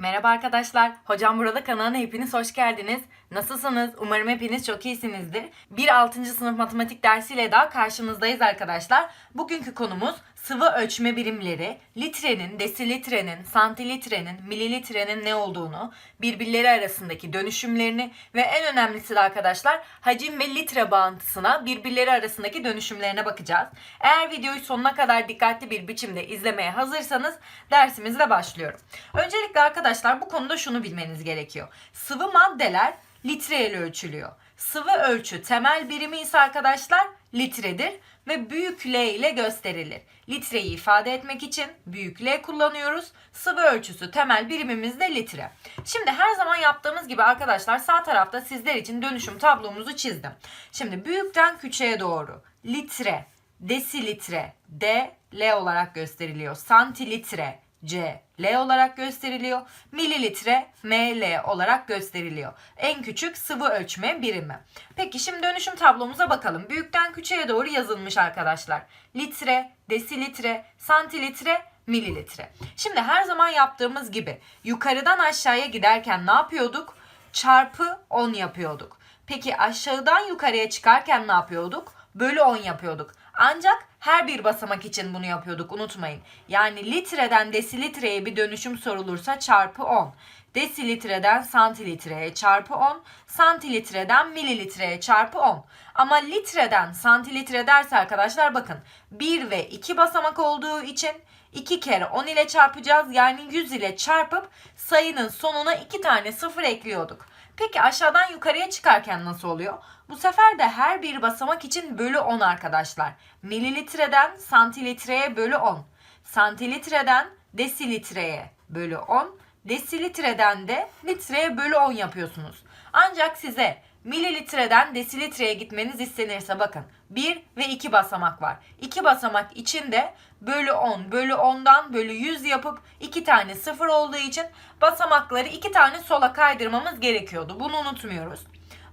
Merhaba arkadaşlar. Hocam burada kanalına hepiniz hoş geldiniz. Nasılsınız? Umarım hepiniz çok iyisinizdir. Bir 6. sınıf matematik dersiyle daha karşınızdayız arkadaşlar. Bugünkü konumuz sıvı ölçme birimleri, litrenin, desilitrenin, santilitrenin, mililitrenin ne olduğunu, birbirleri arasındaki dönüşümlerini ve en önemlisi de arkadaşlar hacim ve litre bağıntısına birbirleri arasındaki dönüşümlerine bakacağız. Eğer videoyu sonuna kadar dikkatli bir biçimde izlemeye hazırsanız dersimize başlıyorum. Öncelikle arkadaşlar bu konuda şunu bilmeniz gerekiyor. Sıvı maddeler litre ile ölçülüyor. Sıvı ölçü temel birimi ise arkadaşlar litredir ve büyük L ile gösterilir. Litreyi ifade etmek için büyük L kullanıyoruz. Sıvı ölçüsü temel birimimiz de litre. Şimdi her zaman yaptığımız gibi arkadaşlar sağ tarafta sizler için dönüşüm tablomuzu çizdim. Şimdi büyükten küçüğe doğru litre, desilitre, D, L olarak gösteriliyor. Santilitre, C, L olarak gösteriliyor. Mililitre ML olarak gösteriliyor. En küçük sıvı ölçme birimi. Peki şimdi dönüşüm tablomuza bakalım. Büyükten küçüğe doğru yazılmış arkadaşlar. Litre, desilitre, santilitre, mililitre. Şimdi her zaman yaptığımız gibi yukarıdan aşağıya giderken ne yapıyorduk? Çarpı 10 yapıyorduk. Peki aşağıdan yukarıya çıkarken ne yapıyorduk? Bölü 10 yapıyorduk. Ancak her bir basamak için bunu yapıyorduk unutmayın. Yani litreden desilitreye bir dönüşüm sorulursa çarpı 10. Desilitreden santilitreye çarpı 10. Santilitreden mililitreye çarpı 10. Ama litreden santilitre derse arkadaşlar bakın 1 ve 2 basamak olduğu için 2 kere 10 ile çarpacağız. Yani 100 ile çarpıp sayının sonuna 2 tane sıfır ekliyorduk. Peki aşağıdan yukarıya çıkarken nasıl oluyor? Bu sefer de her bir basamak için bölü 10 arkadaşlar. Mililitreden santilitreye bölü 10. Santilitreden desilitreye bölü 10. Desilitreden de litreye bölü 10 yapıyorsunuz. Ancak size mililitreden desilitreye gitmeniz istenirse bakın 1 ve 2 basamak var. 2 basamak içinde bölü 10 bölü 10'dan bölü 100 yapıp 2 tane sıfır olduğu için basamakları 2 tane sola kaydırmamız gerekiyordu. Bunu unutmuyoruz.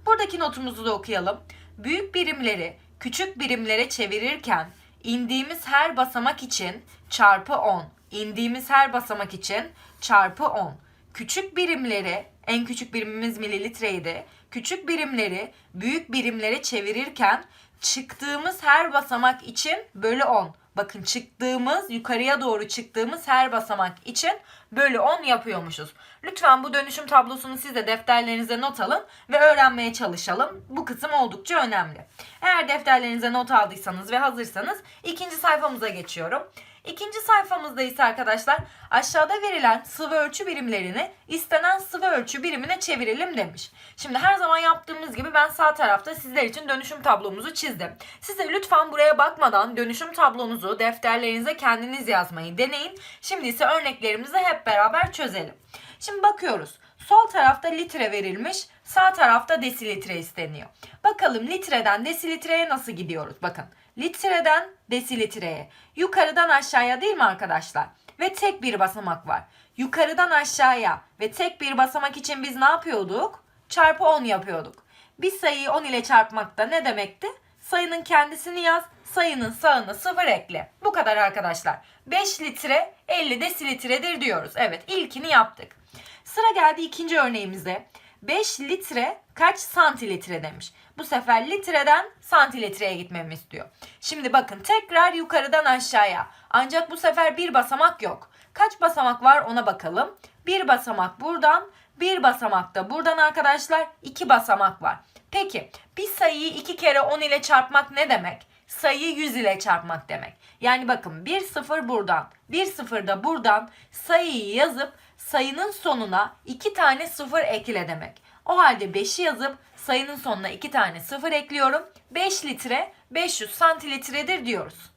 Buradaki notumuzu da okuyalım. Büyük birimleri küçük birimlere çevirirken indiğimiz her basamak için çarpı 10, indiğimiz her basamak için çarpı 10. Küçük birimleri, en küçük birimimiz mililitreydi. Küçük birimleri büyük birimlere çevirirken çıktığımız her basamak için bölü 10. Bakın çıktığımız, yukarıya doğru çıktığımız her basamak için bölü 10 yapıyormuşuz. Lütfen bu dönüşüm tablosunu siz de defterlerinize not alın ve öğrenmeye çalışalım. Bu kısım oldukça önemli. Eğer defterlerinize not aldıysanız ve hazırsanız ikinci sayfamıza geçiyorum. İkinci sayfamızda ise arkadaşlar aşağıda verilen sıvı ölçü birimlerini istenen sıvı ölçü birimine çevirelim demiş. Şimdi her zaman yaptığımız gibi ben sağ tarafta sizler için dönüşüm tablomuzu çizdim. Siz de lütfen buraya bakmadan dönüşüm tablonuzu defterlerinize kendiniz yazmayı deneyin. Şimdi ise örneklerimizi hep beraber çözelim. Şimdi bakıyoruz. Sol tarafta litre verilmiş, sağ tarafta desilitre isteniyor. Bakalım litreden desilitreye nasıl gidiyoruz? Bakın litreden desilitreye. Yukarıdan aşağıya değil mi arkadaşlar? Ve tek bir basamak var. Yukarıdan aşağıya ve tek bir basamak için biz ne yapıyorduk? Çarpı 10 yapıyorduk. Bir sayıyı 10 ile çarpmak da ne demekti? Sayının kendisini yaz, sayının sağına 0 ekle. Bu kadar arkadaşlar. 5 litre 50 desilitredir diyoruz. Evet ilkini yaptık. Sıra geldi ikinci örneğimize. 5 litre kaç santilitre demiş. Bu sefer litreden santilitreye gitmemi istiyor. Şimdi bakın tekrar yukarıdan aşağıya. Ancak bu sefer bir basamak yok. Kaç basamak var ona bakalım. Bir basamak buradan, bir basamak da buradan arkadaşlar. iki basamak var. Peki bir sayıyı iki kere 10 ile çarpmak ne demek? Sayıyı 100 ile çarpmak demek. Yani bakın bir sıfır buradan, bir sıfır da buradan sayıyı yazıp sayının sonuna iki tane sıfır ekle demek. O halde 5'i yazıp sayının sonuna iki tane sıfır ekliyorum. 5 litre 500 santilitredir diyoruz.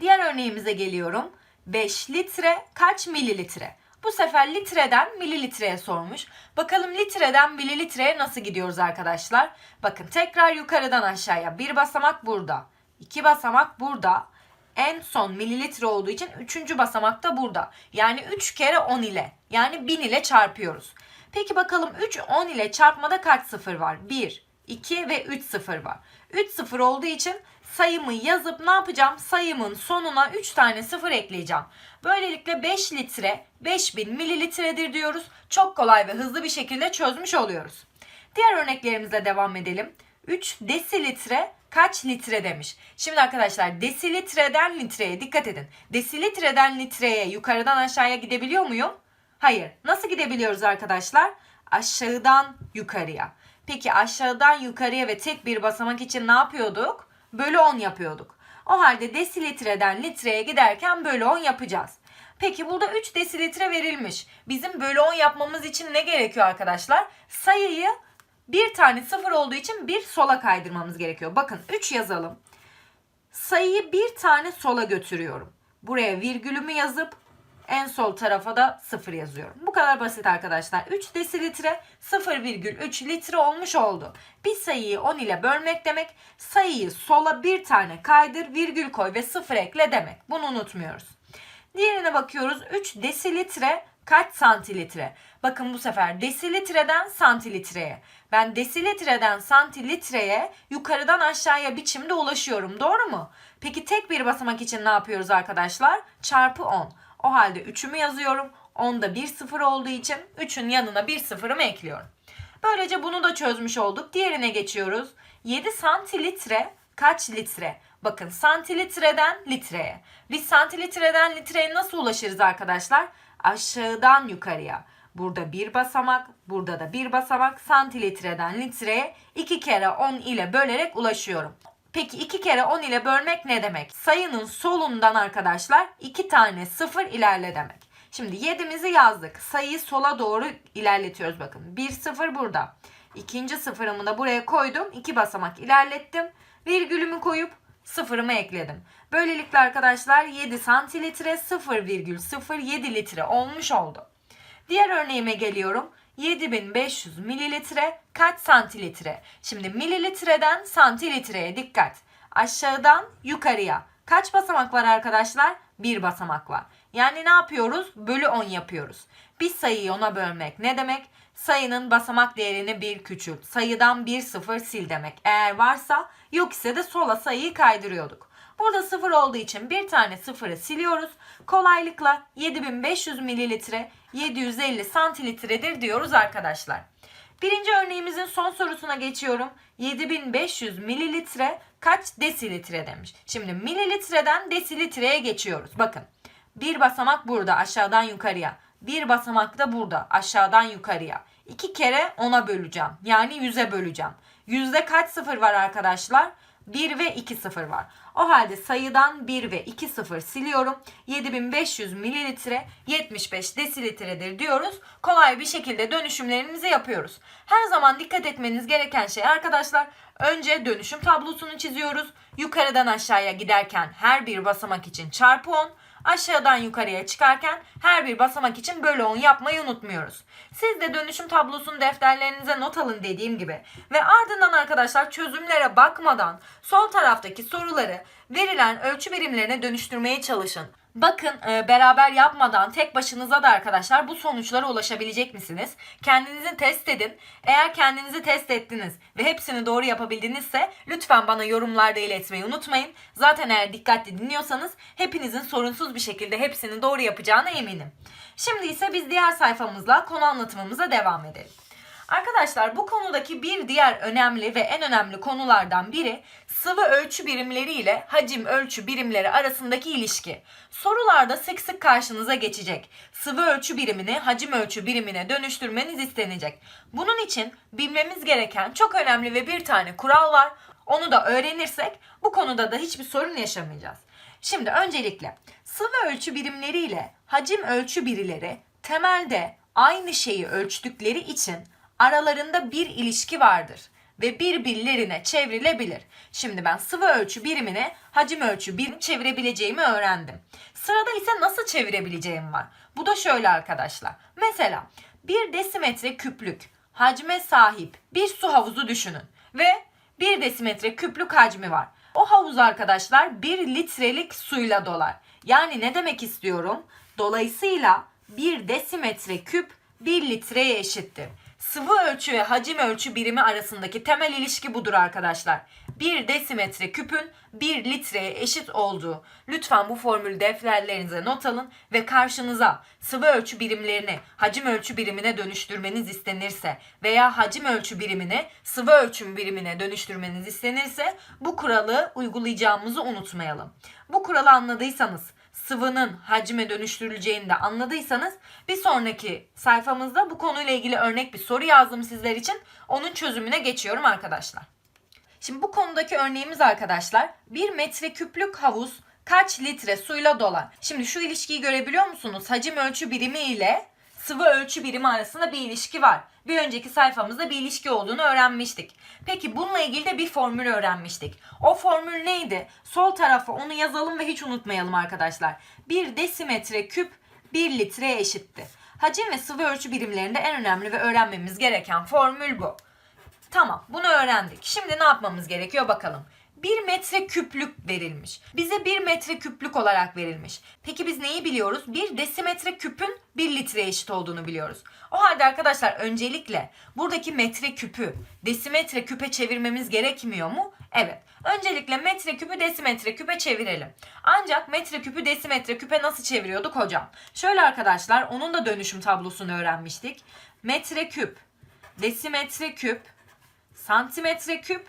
Diğer örneğimize geliyorum. 5 litre kaç mililitre? Bu sefer litreden mililitreye sormuş. Bakalım litreden mililitreye nasıl gidiyoruz arkadaşlar? Bakın tekrar yukarıdan aşağıya. Bir basamak burada. iki basamak burada. En son mililitre olduğu için üçüncü basamak da burada. Yani 3 kere 10 ile. Yani 1000 ile çarpıyoruz. Peki bakalım 3 10 ile çarpmada kaç sıfır var? 1, 2 ve 3 sıfır var. 3 sıfır olduğu için sayımı yazıp ne yapacağım? Sayımın sonuna 3 tane sıfır ekleyeceğim. Böylelikle 5 litre 5000 mililitredir diyoruz. Çok kolay ve hızlı bir şekilde çözmüş oluyoruz. Diğer örneklerimize devam edelim. 3 desilitre kaç litre demiş. Şimdi arkadaşlar desilitreden litreye dikkat edin. Desilitreden litreye yukarıdan aşağıya gidebiliyor muyum? Hayır. Nasıl gidebiliyoruz arkadaşlar? Aşağıdan yukarıya. Peki aşağıdan yukarıya ve tek bir basamak için ne yapıyorduk? Bölü 10 yapıyorduk. O halde desilitreden litreye giderken bölü 10 yapacağız. Peki burada 3 desilitre verilmiş. Bizim bölü 10 yapmamız için ne gerekiyor arkadaşlar? Sayıyı bir tane sıfır olduğu için bir sola kaydırmamız gerekiyor. Bakın 3 yazalım. Sayıyı bir tane sola götürüyorum. Buraya virgülümü yazıp en sol tarafa da 0 yazıyorum. Bu kadar basit arkadaşlar. 3 desilitre 0,3 litre olmuş oldu. Bir sayıyı 10 ile bölmek demek. Sayıyı sola bir tane kaydır, virgül koy ve 0 ekle demek. Bunu unutmuyoruz. Diğerine bakıyoruz. 3 desilitre kaç santilitre? Bakın bu sefer desilitreden santilitreye. Ben desilitreden santilitreye yukarıdan aşağıya biçimde ulaşıyorum. Doğru mu? Peki tek bir basamak için ne yapıyoruz arkadaşlar? Çarpı 10. O halde 3'ümü yazıyorum. 10'da bir sıfır olduğu için 3'ün yanına bir sıfırımı ekliyorum. Böylece bunu da çözmüş olduk. Diğerine geçiyoruz. 7 santilitre kaç litre? Bakın santilitreden litreye. Biz santilitreden litreye nasıl ulaşırız arkadaşlar? Aşağıdan yukarıya. Burada bir basamak, burada da bir basamak santilitreden litreye 2 kere 10 ile bölerek ulaşıyorum. Peki 2 kere 10 ile bölmek ne demek? Sayının solundan arkadaşlar 2 tane 0 ilerle demek. Şimdi 7'mizi yazdık. Sayıyı sola doğru ilerletiyoruz bakın. 1 0 burada. İkinci sıfırımı da buraya koydum. 2 basamak ilerlettim. Virgülümü koyup sıfırımı ekledim. Böylelikle arkadaşlar 7 santilitre 0,07 litre olmuş oldu. Diğer örneğime geliyorum. 7500 mililitre kaç santilitre? Şimdi mililitreden santilitreye dikkat. Aşağıdan yukarıya. Kaç basamak var arkadaşlar? Bir basamak var. Yani ne yapıyoruz? Bölü 10 yapıyoruz. Bir sayıyı ona bölmek ne demek? Sayının basamak değerini bir küçült. Sayıdan bir sıfır sil demek. Eğer varsa yok ise de sola sayıyı kaydırıyorduk. Burada sıfır olduğu için bir tane sıfırı siliyoruz. Kolaylıkla 7500 mililitre 750 santilitredir diyoruz arkadaşlar. Birinci örneğimizin son sorusuna geçiyorum. 7500 mililitre kaç desilitre demiş. Şimdi mililitreden desilitreye geçiyoruz. Bakın bir basamak burada aşağıdan yukarıya. Bir basamak da burada aşağıdan yukarıya. İki kere ona böleceğim. Yani yüze böleceğim. Yüzde kaç sıfır var arkadaşlar? 1 ve 2 sıfır var. O halde sayıdan 1 ve 2 sıfır siliyorum. 7500 mililitre 75 desilitredir diyoruz. Kolay bir şekilde dönüşümlerimizi yapıyoruz. Her zaman dikkat etmeniz gereken şey arkadaşlar önce dönüşüm tablosunu çiziyoruz. Yukarıdan aşağıya giderken her bir basamak için çarpı 10 aşağıdan yukarıya çıkarken her bir basamak için bölü 10 yapmayı unutmuyoruz. Siz de dönüşüm tablosunu defterlerinize not alın dediğim gibi. Ve ardından arkadaşlar çözümlere bakmadan sol taraftaki soruları verilen ölçü birimlerine dönüştürmeye çalışın. Bakın e, beraber yapmadan tek başınıza da arkadaşlar bu sonuçlara ulaşabilecek misiniz? Kendinizi test edin. Eğer kendinizi test ettiniz ve hepsini doğru yapabildinizse lütfen bana yorumlarda iletmeyi unutmayın. Zaten eğer dikkatli dinliyorsanız hepinizin sorunsuz bir şekilde hepsini doğru yapacağına eminim. Şimdi ise biz diğer sayfamızla konu anlatımımıza devam edelim. Arkadaşlar bu konudaki bir diğer önemli ve en önemli konulardan biri sıvı ölçü birimleri ile hacim ölçü birimleri arasındaki ilişki. Sorularda sık sık karşınıza geçecek. Sıvı ölçü birimini hacim ölçü birimine dönüştürmeniz istenecek. Bunun için bilmemiz gereken çok önemli ve bir tane kural var. Onu da öğrenirsek bu konuda da hiçbir sorun yaşamayacağız. Şimdi öncelikle sıvı ölçü birimleri ile hacim ölçü birileri temelde aynı şeyi ölçtükleri için aralarında bir ilişki vardır ve birbirlerine çevrilebilir. Şimdi ben sıvı ölçü birimini hacim ölçü birim çevirebileceğimi öğrendim. Sırada ise nasıl çevirebileceğim var. Bu da şöyle arkadaşlar. Mesela bir desimetre küplük hacme sahip bir su havuzu düşünün ve bir desimetre küplük hacmi var. O havuz arkadaşlar bir litrelik suyla dolar. Yani ne demek istiyorum? Dolayısıyla bir desimetre küp 1 litreye eşittir. Sıvı ölçü ve hacim ölçü birimi arasındaki temel ilişki budur arkadaşlar. 1 desimetre küpün 1 litreye eşit olduğu. Lütfen bu formülü defterlerinize not alın ve karşınıza sıvı ölçü birimlerini hacim ölçü birimine dönüştürmeniz istenirse veya hacim ölçü birimini sıvı ölçüm birimine dönüştürmeniz istenirse bu kuralı uygulayacağımızı unutmayalım. Bu kuralı anladıysanız sıvının hacime dönüştürüleceğini de anladıysanız bir sonraki sayfamızda bu konuyla ilgili örnek bir soru yazdım sizler için. Onun çözümüne geçiyorum arkadaşlar. Şimdi bu konudaki örneğimiz arkadaşlar 1 metre küplük havuz kaç litre suyla dolar? Şimdi şu ilişkiyi görebiliyor musunuz? Hacim ölçü birimi ile sıvı ölçü birimi arasında bir ilişki var. Bir önceki sayfamızda bir ilişki olduğunu öğrenmiştik. Peki bununla ilgili de bir formül öğrenmiştik. O formül neydi? Sol tarafa onu yazalım ve hiç unutmayalım arkadaşlar. 1 desimetre küp 1 litreye eşitti. Hacim ve sıvı ölçü birimlerinde en önemli ve öğrenmemiz gereken formül bu. Tamam bunu öğrendik. Şimdi ne yapmamız gerekiyor bakalım. 1 metre küplük verilmiş. Bize 1 metre küplük olarak verilmiş. Peki biz neyi biliyoruz? 1 desimetre küpün 1 litreye eşit olduğunu biliyoruz. O halde arkadaşlar öncelikle buradaki metre küpü desimetre küpe çevirmemiz gerekmiyor mu? Evet. Öncelikle metre küpü desimetre küpe çevirelim. Ancak metre küpü desimetre küpe nasıl çeviriyorduk hocam? Şöyle arkadaşlar onun da dönüşüm tablosunu öğrenmiştik. Metre küp, desimetre küp, santimetre küp,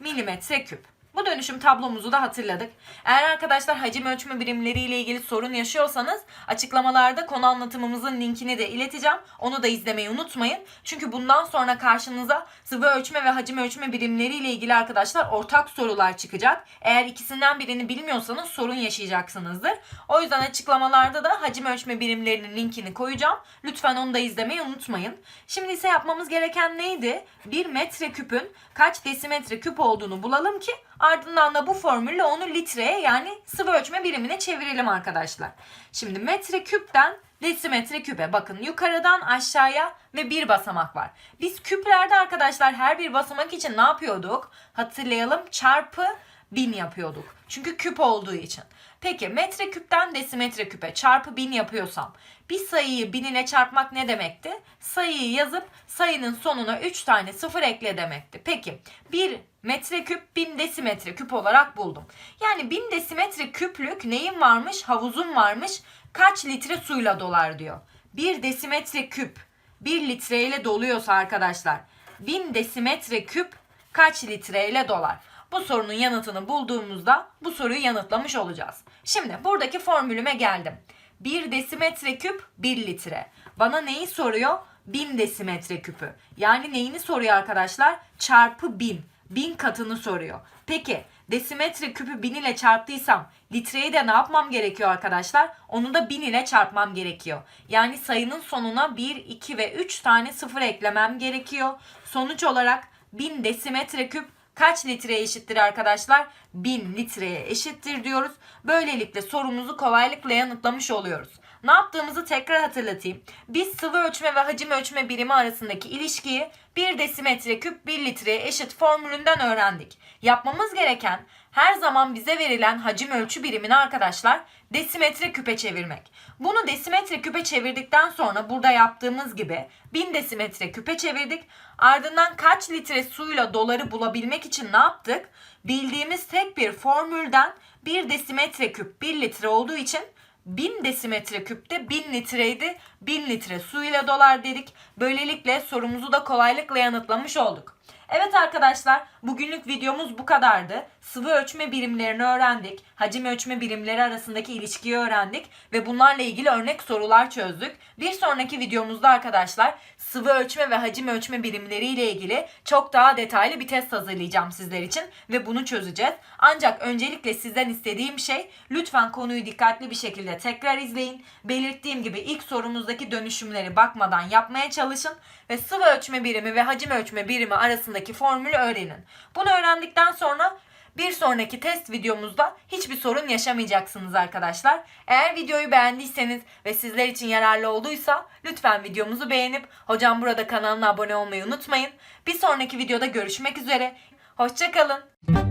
milimetre küp. Bu dönüşüm tablomuzu da hatırladık. Eğer arkadaşlar hacim ölçme birimleriyle ilgili sorun yaşıyorsanız açıklamalarda konu anlatımımızın linkini de ileteceğim. Onu da izlemeyi unutmayın. Çünkü bundan sonra karşınıza sıvı ölçme ve hacim ölçme birimleriyle ilgili arkadaşlar ortak sorular çıkacak. Eğer ikisinden birini bilmiyorsanız sorun yaşayacaksınızdır. O yüzden açıklamalarda da hacim ölçme birimlerinin linkini koyacağım. Lütfen onu da izlemeyi unutmayın. Şimdi ise yapmamız gereken neydi? 1 metre küpün kaç desimetre küp olduğunu bulalım ki ardından da bu formülle onu litreye yani sıvı ölçme birimine çevirelim arkadaşlar. Şimdi metre küpten desimetre küpe bakın yukarıdan aşağıya ve bir basamak var. Biz küplerde arkadaşlar her bir basamak için ne yapıyorduk? Hatırlayalım çarpı bin yapıyorduk. Çünkü küp olduğu için. Peki metre küpten desimetre küpe çarpı bin yapıyorsam bir sayıyı bin ile çarpmak ne demekti? Sayıyı yazıp sayının sonuna 3 tane sıfır ekle demekti. Peki 1 metreküp 1000 desimetre küp olarak buldum. Yani 1000 desimetre küplük neyin varmış? Havuzun varmış. Kaç litre suyla dolar diyor. 1 desimetre küp 1 litreyle doluyorsa arkadaşlar 1000 desimetre küp kaç litreyle dolar? Bu sorunun yanıtını bulduğumuzda bu soruyu yanıtlamış olacağız. Şimdi buradaki formülüme geldim. 1 desimetre küp 1 litre. Bana neyi soruyor? 1000 desimetre küpü. Yani neyini soruyor arkadaşlar? Çarpı 1000. 1000 katını soruyor. Peki desimetre küpü 1000 ile çarptıysam litreyi de ne yapmam gerekiyor arkadaşlar? Onu da 1000 ile çarpmam gerekiyor. Yani sayının sonuna 1, 2 ve 3 tane sıfır eklemem gerekiyor. Sonuç olarak 1000 desimetre küp kaç litreye eşittir arkadaşlar? 1000 litreye eşittir diyoruz. Böylelikle sorumuzu kolaylıkla yanıtlamış oluyoruz. Ne yaptığımızı tekrar hatırlatayım. Biz sıvı ölçme ve hacim ölçme birimi arasındaki ilişkiyi 1 desimetre küp 1 litreye eşit formülünden öğrendik. Yapmamız gereken her zaman bize verilen hacim ölçü birimini arkadaşlar desimetre küpe çevirmek. Bunu desimetre küpe çevirdikten sonra burada yaptığımız gibi 1000 desimetre küpe çevirdik. Ardından kaç litre suyla doları bulabilmek için ne yaptık? Bildiğimiz tek bir formülden 1 desimetre küp 1 litre olduğu için 1000 desimetre küpte 1000 litreydi. 1000 litre suyla dolar dedik. Böylelikle sorumuzu da kolaylıkla yanıtlamış olduk. Evet arkadaşlar bugünlük videomuz bu kadardı. Sıvı ölçme birimlerini öğrendik. Hacim ölçme birimleri arasındaki ilişkiyi öğrendik. Ve bunlarla ilgili örnek sorular çözdük. Bir sonraki videomuzda arkadaşlar sıvı ölçme ve hacim ölçme birimleri ile ilgili çok daha detaylı bir test hazırlayacağım sizler için. Ve bunu çözeceğiz. Ancak öncelikle sizden istediğim şey lütfen konuyu dikkatli bir şekilde tekrar izleyin. Belirttiğim gibi ilk sorumuzdaki dönüşümleri bakmadan yapmaya çalışın. Ve sıvı ölçme birimi ve hacim ölçme birimi arasındaki formülü öğrenin. Bunu öğrendikten sonra bir sonraki test videomuzda hiçbir sorun yaşamayacaksınız arkadaşlar. Eğer videoyu beğendiyseniz ve sizler için yararlı olduysa lütfen videomuzu beğenip hocam burada kanalına abone olmayı unutmayın. Bir sonraki videoda görüşmek üzere. Hoşçakalın.